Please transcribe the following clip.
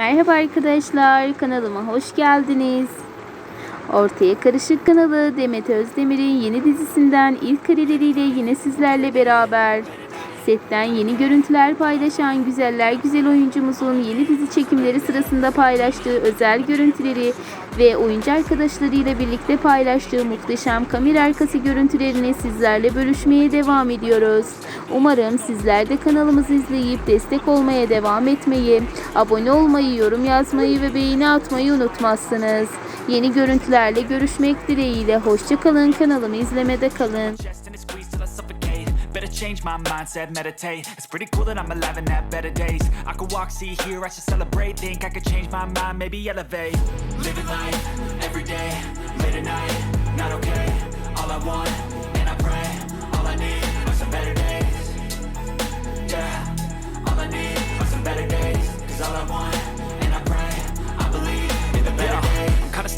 Merhaba arkadaşlar, kanalıma hoş geldiniz. Ortaya Karışık kanalı Demet Özdemir'in yeni dizisinden ilk kareleriyle yine sizlerle beraber. Setten yeni görüntüler paylaşan güzeller güzel oyuncumuzun yeni dizi çekimleri sırasında paylaştığı özel görüntüleri ve oyuncu arkadaşlarıyla birlikte paylaştığı muhteşem kamera arkası görüntülerini sizlerle bölüşmeye devam ediyoruz. Umarım sizler de kanalımızı izleyip destek olmaya devam etmeyi, abone olmayı, yorum yazmayı ve beğeni atmayı unutmazsınız. Yeni görüntülerle görüşmek dileğiyle hoşçakalın kanalımı izlemede kalın. Change my mindset, meditate. It's pretty cool that I'm alive and have better days. I could walk, see, hear, I should celebrate. Think I could change my mind, maybe elevate. Living life every day, late at night, not okay. All I want, and I pray, all I need are some better days. Yeah, all I need are some better days. Cause all I want,